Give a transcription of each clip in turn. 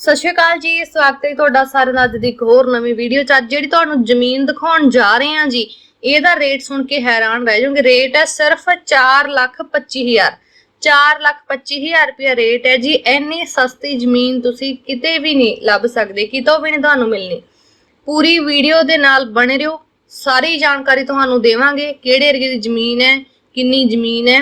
ਸਤਿ ਸ਼੍ਰੀ ਅਕਾਲ ਜੀ, ਸਵਾਗਤ ਹੈ ਤੁਹਾਡਾ ਸਾਰਿਆਂ ਦਾ ਅੱਜ ਦੀ ਇੱਕ ਹੋਰ ਨਵੀਂ ਵੀਡੀਓ ਚ। ਅੱਜ ਜਿਹੜੀ ਤੁਹਾਨੂੰ ਜ਼ਮੀਨ ਦਿਖਾਉਣ ਜਾ ਰਹੇ ਹਾਂ ਜੀ, ਇਹਦਾ ਰੇਟ ਸੁਣ ਕੇ ਹੈਰਾਨ ਰਹਿ ਜਾਓਗੇ। ਰੇਟ ਹੈ ਸਿਰਫ 4 ਲੱਖ 25 ਹਜ਼ਾਰ। 4 ਲੱਖ 25 ਹਜ਼ਾਰ ਰੁਪਇਆ ਰੇਟ ਹੈ ਜੀ। ਇੰਨੀ ਸਸਤੀ ਜ਼ਮੀਨ ਤੁਸੀਂ ਕਿਤੇ ਵੀ ਨਹੀਂ ਲੱਭ ਸਕਦੇ, ਕਿਤੋਂ ਵੀ ਨਹੀਂ ਤੁਹਾਨੂੰ ਮਿਲਣੀ। ਪੂਰੀ ਵੀਡੀਓ ਦੇ ਨਾਲ ਬਣੇ ਰਹੋ। ਸਾਰੀ ਜਾਣਕਾਰੀ ਤੁਹਾਨੂੰ ਦੇਵਾਂਗੇ। ਕਿਹੜੇ ਏਰੀਏ ਦੀ ਜ਼ਮੀਨ ਹੈ, ਕਿੰਨੀ ਜ਼ਮੀਨ ਹੈ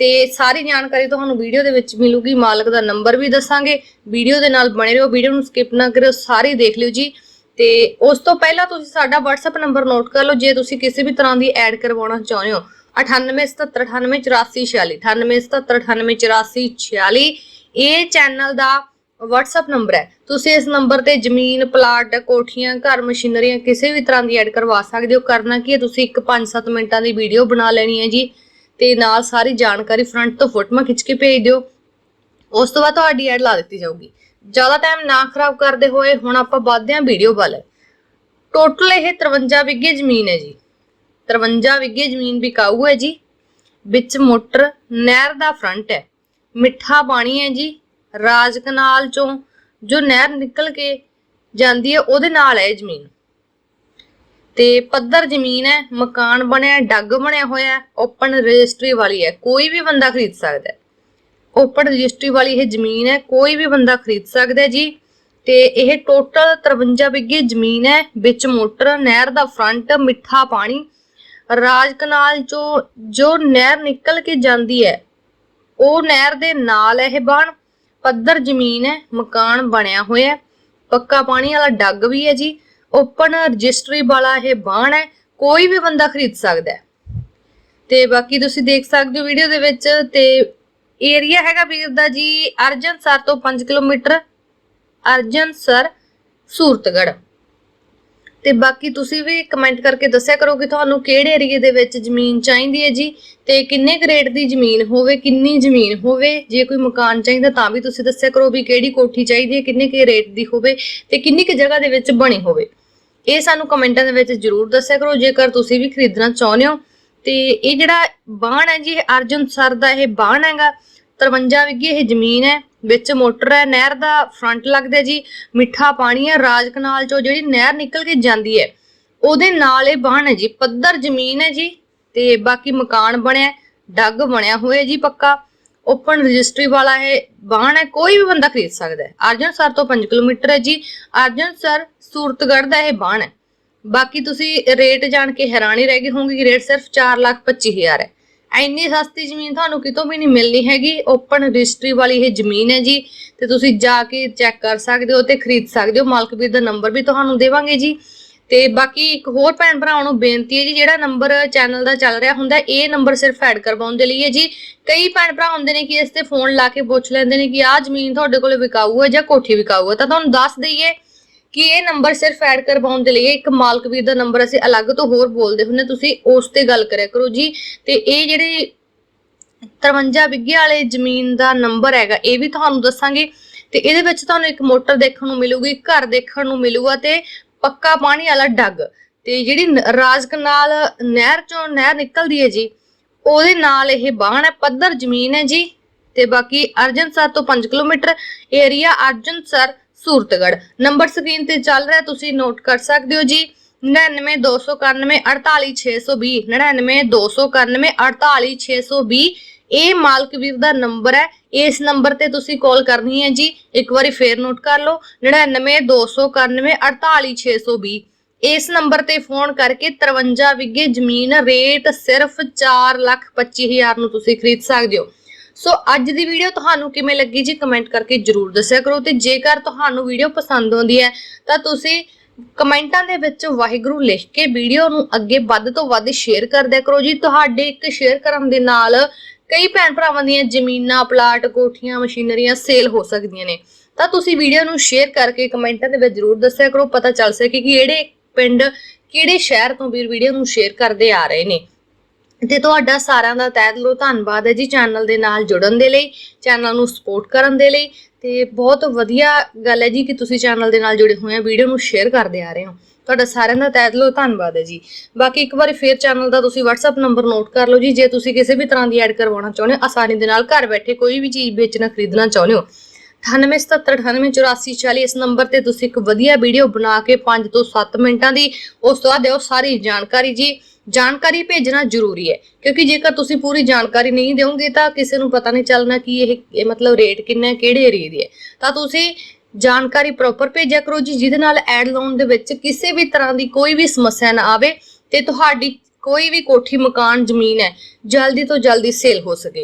ਤੇ ਸਾਰੀ ਜਾਣਕਾਰੀ ਤੁਹਾਨੂੰ ਵੀਡੀਓ ਦੇ ਵਿੱਚ ਮਿਲੂਗੀ। ਮਾਲਕ ਦਾ ਨੰਬਰ ਵੀ ਦੱਸਾਂਗੇ। ਵੀਡੀਓ ਦੇ ਨਾਲ ਬਣੇ ਰਹੋ। ਵੀਡੀਓ ਨੂੰ ਸਕਿਪ ਨਾ ਕਰਿਓ। ਸਾਰੀ ਦੇਖ ਲਿਓ ਜੀ। ਤੇ ਉਸ ਤੋਂ ਪਹਿਲਾਂ ਤੁਸੀਂ ਸਾਡਾ WhatsApp ਨੰਬਰ ਨੋਟ ਕਰ ਲਓ। ਜੇ ਤੁਸੀਂ ਕਿਸੇ ਵੀ ਤਰ੍ਹਾਂ ਦੀ ਐਡ ਕਰਵਾਉਣਾ ਚਾਹੁੰਦੇ ਹੋ। 9877988446 9877988446 ਇਹ ਚੈਨਲ ਦਾ WhatsApp ਨੰਬਰ ਹੈ। ਤੁਸੀਂ ਇਸ ਨੰਬਰ ਤੇ ਜ਼ਮੀਨ ਪਲਾਟ ਕੋਠੀਆਂ, ਘਰ, ਮਸ਼ੀਨਰੀਆਂ ਕਿਸੇ ਵੀ ਤਰ੍ਹਾਂ ਦੀ ਐਡ ਕਰਵਾ ਸਕਦੇ ਹੋ। ਕਰਨਾ ਕੀ ਹੈ? ਤੁਸੀਂ ਇੱਕ 5-7 ਮਿੰਟਾਂ ਦੀ ਵੀਡੀਓ ਬਣਾ ਲੈਣੀ ਹੈ ਜੀ। ਤੇ ਨਾਲ ਸਾਰੀ ਜਾਣਕਾਰੀ ਫਰੰਟ ਤੋਂ ਫੋਟੋਆਂ ਖਿੱਚ ਕੇ ਭੇਜ ਦਿਓ। ਉਸ ਤੋਂ ਬਾਅਦ ਤੁਹਾਡੀ ਐਡ ਲਾ ਦਿੱਤੀ ਜਾਊਗੀ। ਜ਼ਿਆਦਾ ਟਾਈਮ ਨਾ ਖਰਾਬ ਕਰਦੇ ਹੋਏ ਹੁਣ ਆਪਾਂ ਵੱਧਦੇ ਹਾਂ ਵੀਡੀਓ ਵੱਲ। ਟੋਟਲ ਇਹ 53 ਵਿਗੇ ਜ਼ਮੀਨ ਹੈ ਜੀ। 53 ਵਿਗੇ ਜ਼ਮੀਨ ਵਿਕਾਊ ਹੈ ਜੀ। ਵਿੱਚ ਮੋਟਰ ਨਹਿਰ ਦਾ ਫਰੰਟ ਹੈ। ਮਿੱਠਾ ਪਾਣੀ ਹੈ ਜੀ। ਰਾਜ ਕਨਾਲ ਚੋਂ ਜੋ ਨਹਿਰ ਨਿਕਲ ਕੇ ਜਾਂਦੀ ਹੈ, ਉਹਦੇ ਨਾਲ ਹੈ ਜ਼ਮੀਨ। ਤੇ ਪੱਧਰ ਜ਼ਮੀਨ ਹੈ, ਮਕਾਨ ਬਣਿਆ, ਡੱਗ ਬਣਿਆ ਹੋਇਆ ਓਪਨ ਰਜਿਸਟਰੀ ਵਾਲੀ ਹੈ, ਕੋਈ ਵੀ ਬੰਦਾ ਖਰੀਦ ਸਕਦਾ ਹੈ। ਓਪਨ ਰਜਿਸਟਰੀ ਵਾਲੀ ਇਹ ਜ਼ਮੀਨ ਹੈ, ਕੋਈ ਵੀ ਬੰਦਾ ਖਰੀਦ ਸਕਦਾ ਜੀ। ਤੇ ਇਹ ਟੋਟਲ 53 ਬਿੱਗੇ ਜ਼ਮੀਨ ਹੈ, ਵਿੱਚ ਮੋਟਰ, ਨਹਿਰ ਦਾ ਫਰੰਟ ਮਿੱਠਾ ਪਾਣੀ। ਰਾਜ ਕਨਾਲ ਚੋਂ ਜੋ ਨਹਿਰ ਨਿਕਲ ਕੇ ਜਾਂਦੀ ਹੈ, ਉਹ ਨਹਿਰ ਦੇ ਨਾਲ ਇਹ ਬਣ, ਪੱਧਰ ਜ਼ਮੀਨ ਹੈ, ਮਕਾਨ ਬਣਿਆ ਹੋਇਆ ਪੱਕਾ ਪਾਣੀ ਵਾਲਾ ਡੱਗ ਵੀ ਹੈ ਜੀ। ਓਪਨ ਰਜਿਸਟਰੀ ਵਾਲਾ ਇਹ ਬਾਣ ਹੈ, ਕੋਈ ਵੀ ਬੰਦਾ ਖਰੀਦ ਸਕਦਾ ਹੈ। ਤੇ ਬਾਕੀ ਤੁਸੀਂ ਦੇਖ ਸਕਦੇ ਹੋ ਵੀਡੀਓ ਦੇ ਵਿੱਚ, ਤੇ ਏਰੀਆ ਹੈਗਾ ਵੀਰ ਦਾ ਜੀ ਅਰਜਨ ਸਰ ਤੋਂ 5 ਕਿਲੋਮੀਟਰ ਅਰਜਨਸਰ ਸੂਰਤਗੜ ਤੇ ਬਾਕੀ ਤੁਸੀਂ ਵੀ ਕਮੈਂਟ ਕਰਕੇ ਦੱਸਿਆ ਕਰੋ ਕਿ ਤੁਹਾਨੂੰ ਕਿਹੜੇ ਏਰੀਏ ਦੇ ਵਿੱਚ ਜ਼ਮੀਨ ਚਾਹੀਦੀ ਹੈ ਜੀ, ਤੇ ਕਿੰਨੇ ਕੁ ਰੇਟ ਦੀ ਜ਼ਮੀਨ ਹੋਵੇ, ਕਿੰਨੀ ਜ਼ਮੀਨ ਹੋਵੇ, ਜੇ ਕੋਈ ਮਕਾਨ ਚਾਹੀਦਾ ਤਾਂ ਵੀ ਤੁਸੀਂ ਦੱਸਿਆ ਕਰੋ ਵੀ ਕਿਹੜੀ ਕੋਠੀ ਚਾਹੀਦੀ ਹੈ, ਕਿੰਨੇ ਕੁ ਰੇਟ ਦੀ ਹੋਵੇ, ਤੇ ਕਿੰਨੀ ਕੁ ਜਗ੍ਹਾ ਦੇ ਵਿੱਚ ਬਣੀ ਹੋਵੇ। ਇਹ ਸਾਨੂੰ ਕਮੈਂਟਾਂ ਦੇ ਵਿੱਚ ਜਰੂਰ ਦੱਸਿਆ ਕਰੋ, ਜੇਕਰ ਤੁਸੀਂ ਵੀ ਖਰੀਦਣਾ ਚਾਹੁੰਦੇ ਹੋ। ਤੇ ਇਹ ਜਿਹੜਾ ਬਾਣ ਹੈ ਜੀ, ਇਹ ਅਰਜੁਨ ਸਰ ਦਾ ਇਹ ਬਾਣ ਹੈਗਾ। 53 ਵਿਗੇ ਇਹ ਜ਼ਮੀਨ ਹੈ, ਵਿੱਚ ਮੋਟਰ ਹੈ, ਨਹਿਰ ਦਾ ਫਰੰਟ ਲੱਗਦਾ ਜੀ। ਮਿੱਠਾ ਪਾਣੀ ਹੈ, ਰਾਜ ਕਨਾਲ ਚੋਂ ਜਿਹੜੀ ਨਹਿਰ ਨਿਕਲ ਕੇ ਜਾਂਦੀ ਹੈ, ਉਹਦੇ ਨਾਲ ਇਹ ਬਾਣ ਹੈ ਜੀ। ਪੱਧਰ ਜ਼ਮੀਨ ਹੈ ਜੀ, ਤੇ ਬਾਕੀ ਮਕਾਨ ਬਣਿਆ, ਡੱਗ ਬਣਿਆ ਹੋਇਆ ਜੀ ਪੱਕਾ। ਓਪਨ ਰਜਿਸਟਰੀ ਵਾਲਾ ਇਹ ਬਾਣ ਹੈ, ਕੋਈ ਵੀ ਬੰਦਾ ਖਰੀਦ ਸਕਦਾ ਹੈ। ਅਰਜਨ ਤੋਂ 5 ਕਿਲੋਮੀਟਰ ਹੈ ਜੀ। ਅਰਜਨ ਸਰ ਦਾ ਇਹ ਬਾਣ ਹੈ। ਬਾਕੀ ਤੁਸੀਂ ਰੇਟ ਜਾਣ ਕੇ ਹੈਰਾਨੀ ਰਹਿ ਗਈ ਹੋਵੋਗੇ ਕਿ ਰੇਟ ਸਿਰਫ 4 ਲੱਖ 25 ਹਜ਼ਾਰ ਹੈ। ਇੰਨੀ ਸਸਤੀ ਜ਼ਮੀਨ ਤੁਹਾਨੂੰ ਕਿਤੋਂ ਵੀ ਨਹੀਂ ਮਿਲਣੀ ਹੈਗੀ। ਓਪਨ ਰਜਿਸਟਰੀ ਵਾਲੀ ਇਹ ਜ਼ਮੀਨ ਹੈ ਜੀ। ਤੇ ਤੁਸੀਂ ਜਾ ਕੇ ਚੈੱਕ ਕਰ ਸਕਦੇ ਹੋ ਤੇ ਖਰੀਦ ਸਕਦੇ ਹੋ। ਮਾਲਕ ਵੀਰ ਦਾ ਨੰਬਰ ਵੀ ਤੁਹਾਨੂੰ ਦੇਵਾਂਗੇ ਜੀ। ਤੇ ਬਾਕੀ ਇੱਕ ਹੋਰ ਭੈਣ ਭਰਾਵਾਂ ਨੂੰ ਬੇਨਤੀ ਹੈ ਜੀ, ਜਿਹੜਾ ਨੰਬਰ ਚੈਨਲ ਦਾ ਚੱਲ ਰਿਹਾ ਹੁੰਦਾ, ਇਹ ਨੰਬਰ ਸਿਰਫ ਐਡ ਕਰਵਾਉਣ ਦੇ ਲਈ ਹੈ ਜੀ। ਕਈ ਭੈਣ ਭਰਾ ਹੁੰਦੇ ਨੇ ਕਿ ਇਸ ਤੇ ਫੋਨ ਲਾ ਕੇ ਪੁੱਛ ਲੈਂਦੇ ਨੇ ਕਿ ਆਹ ਜ਼ਮੀਨ ਤੁਹਾਡੇ ਕੋਲੇ ਵਿਕਾਊ ਹੈ ਜਾਂ ਕੋਠੀ ਵਿਕਾਊ ਹੈ। ਤਾਂ ਤੁਹਾਨੂੰ ਦੱਸ ਦਈਏ ਕਿ ਇਹ ਨੰਬਰ ਸਿਰਫ ਐਡ ਕਰਵਾਉਣ ਦੇ ਲਈ ਇੱਕ ਮਾਲਕ ਵੀਰ ਦਾ ਨੰਬਰ ਅਸੀਂ ਅਲੱਗ ਤੋਂ ਹੋਰ ਬੋਲਦੇ ਹੁੰਨੇ ਤੁਸੀਂ ਉਸ ਤੇ ਗੱਲ ਕਰਿਆ ਕਰੋ ਜੀ। ਤੇ ਇਹ ਜਿਹੜੇ 53 ਬਿੱਗੇ ਵਾਲੇ ਜ਼ਮੀਨ ਦਾ ਨੰਬਰ ਹੈਗਾ, ਇਹ ਵੀ ਤੁਹਾਨੂੰ ਦੱਸਾਂਗੇ। ਤੇ ਇਹਦੇ ਵਿੱਚ ਤੁਹਾਨੂੰ ਇੱਕ ਮੋਟਰ ਦੇਖਣ ਨੂੰ ਮਿਲੂਗੀ, ਘਰ ਦੇਖਣ ਨੂੰ ਮਿਲੂਗਾ ਤੇ ਪੱਕਾ ਪਾਣੀ ਵਾਲਾ ਡੱਗ। ਤੇ ਜਿਹੜੀ ਨ- ਰਾਜ ਕਨਾਲ ਨਹਿਰ ਚੋਂ ਨਹਿਰ ਨਿਕਲਦੀ ਹੈ ਜੀ, ਉਹਦੇ ਨਾਲ ਇਹ ਬਾਣ ਹੈ, ਪੱਧਰ ਜ਼ਮੀਨ ਹੈ ਜੀ। ਤੇ ਬਾਕੀ ਅਰਜਨਸਰ ਤੋਂ 5 kilometre area Arjansar Suratgarh number screen ਤੇ ਚੱਲ ਰਿਹਾ, ਤੁਸੀਂ ਨੋਟ ਕਰ ਸਕਦੇ ਹੋ ਜੀ। 9929948620 9929948620 ਇਹ ਮਾਲਕ ਵੀਰ ਦਾ ਨੰਬਰ ਹੈ। ਇਸ ਨੰਬਰ ਤੇ ਤੁਸੀਂ ਕਾਲ ਕਰਨੀ ਹੈ ਜੀ। ਇੱਕ ਵਾਰੀ ਫੇਰ ਨੋਟ ਕਰ ਲਓ। 9929948620 ਇਸ ਨੰਬਰ ਤੇ ਫੋਨ ਕਰਕੇ 53 ਵਿਗੇ ਜ਼ਮੀਨ ਰੇਟ ਸਿਰਫ 4 ਲੱਖ 25 ਹਜ਼ਾਰ ਨੂੰ ਤੁਸੀਂ ਖਰੀਦ ਸਕਦੇ ਹੋ। ਸੋ ਅੱਜ ਦੀ ਵੀਡੀਓ ਤੁਹਾਨੂੰ ਕਿਵੇਂ ਲੱਗੀ ਜੀ? ਕਮੈਂਟ ਕਰਕੇ ਜਰੂਰ ਦੱਸਿਆ ਕਰੋ। ਤੇ ਜੇਕਰ ਤੁਹਾਨੂੰ ਵੀਡੀਓ ਪਸੰਦ ਆਉਂਦੀ ਹੈ, ਤਾਂ ਤੁਸੀਂ ਕਮੈਂਟਾਂ ਦੇ ਵਿੱਚ ਵਾਹਿਗੁਰੂ ਲਿਖ ਕੇ ਵੀਡੀਓ ਨੂੰ ਅੱਗੇ ਵੱਧ ਤੋਂ ਵੱਧ ਸ਼ੇਅਰ ਕਰ ਕਰੋ ਜੀ। ਤੁਹਾਡੇ ਇੱਕ ਸ਼ੇਅਰ ਕਰਨ ਦੇ ਨਾਲ ਕਈ ਭੈਣ ਭਰਾਵਾਂ ਦੀਆਂ ਜ਼ਮੀਨਾਂ ਪਲਾਟ ਕੋਠੀਆਂ, ਮਸ਼ੀਨਰੀਆਂ ਸੇਲ ਹੋ ਸਕਦੀਆਂ ਨੇ। ਤਾਂ ਤੁਸੀਂ ਵੀਡੀਓ ਨੂੰ ਸ਼ੇਅਰ ਕਰਕੇ ਕਮੈਂਟਾਂ ਦੇ ਵਿੱਚ ਜਰੂਰ ਦੱਸਿਆ ਕਰੋ। ਪਤਾ ਚੱਲ ਸਕੇ ਕਿ ਕਿਹੜੇ ਪਿੰਡ, ਕਿਹੜੇ ਸ਼ਹਿਰ ਤੋਂ ਵੀਰ ਵੀਡੀਓ ਨੂੰ ਸ਼ੇਅਰ ਕਰਦੇ ਆ ਰਹੇ ਨੇ। ਤੇ ਤੁਹਾਡਾ ਸਾਰਿਆਂ ਦਾ ਤਹਿ ਦਿਲੋਂ ਧੰਨਵਾਦ ਹੈ ਜੀ ਚੈਨਲ ਦੇ ਨਾਲ ਜੁੜਨ ਦੇ ਲਈ, ਚੈਨਲ ਨੂੰ ਸਪੋਰਟ ਕਰਨ ਦੇ ਲਈ ਤੇ ਬਹੁਤ ਵਧੀਆ ਗੱਲ ਹੈ ਜੀ ਕਿ ਤੁਸੀਂ ਚੈਨਲ ਦੇ ਨਾਲ ਜੁੜੇ ਹੋਏ ਆ, ਵੀਡੀਓ ਨੂੰ ਸ਼ੇਅਰ ਕਰਦੇ ਆ ਰਹੇ ਹੋ। ਤੁਹਾਡਾ ਸਾਰਿਆਂ ਦਾ ਤਹਿ ਦਿਲੋਂ ਧੰਨਵਾਦ ਹੈ ਜੀ। ਬਾਕੀ ਇੱਕ ਵਾਰੀ ਫੇਰ ਚੈਨਲ ਦਾ ਤੁਸੀਂ WhatsApp ਨੰਬਰ ਨੋਟ ਕਰ ਲਓ ਜੀ, ਜੇ ਤੁਸੀਂ ਕਿਸੇ ਵੀ ਤਰ੍ਹਾਂ ਦੀ ਐਡ ਕਰਵਾਉਣਾ ਚਾਹੁੰਦੇ ਹੋ, ਆਸਾਨੀ ਦੇ ਨਾਲ ਘਰ ਬੈਠੇ ਕੋਈ ਵੀ ਚੀਜ਼ ਵੇਚਣਾ, ਖਰੀਦਣਾ ਚਾਹੁੰਦੇ ਹੋ 9877988440 ਇਸ ਨੰਬਰ ਤੇ ਤੁਸੀਂ ਇੱਕ ਵਧੀਆ ਵੀਡੀਓ ਬਣਾ ਕੇ 5 ਤੋਂ 7 ਮਿੰਟਾਂ ਦੀ ਉਸ ਤੋਂ ਬਾਅਦ ਦਿਓ ਸਾਰੀ ਜਾਣਕਾਰੀ ਜੀ। ਜਾਣਕਾਰੀ ਭੇਜਣਾ ਜ਼ਰੂਰੀ ਹੈ, ਕਿਉਂਕਿ ਜੇਕਰ ਤੁਸੀਂ ਪੂਰੀ ਜਾਣਕਾਰੀ ਨਹੀਂ ਦਿਓਗੇ ਤਾਂ ਕਿਸੇ ਨੂੰ ਪਤਾ ਨਹੀਂ ਚੱਲਣਾ ਕਿ ਇਹ ਮਤਲਬ ਰੇਟ ਕਿੰਨਾ ਹੈ, ਕਿਹੜੇ ਏਰੀਏ ਦੀ ਹੈ। ਤਾਂ ਤੁਸੀਂ ਜਾਣਕਾਰੀ ਪ੍ਰੋਪਰ ਭੇਜਿਆ ਕਰੋ ਜੀ, ਜਿਹਦੇ ਨਾਲ ਐਡ ਲਾਉਣ ਦੇ ਵਿੱਚ ਕਿਸੇ ਵੀ ਤਰ੍ਹਾਂ ਦੀ ਕੋਈ ਵੀ ਸਮੱਸਿਆ ਨਾ ਆਵੇ ਤੇ ਤੁਹਾਡੀ ਕੋਈ ਵੀ ਕੋਠੀ, ਮਕਾਨ, ਜ਼ਮੀਨ ਹੈ, ਜਲਦੀ ਤੋਂ ਜਲਦੀ ਸੇਲ ਹੋ ਸਕੇ।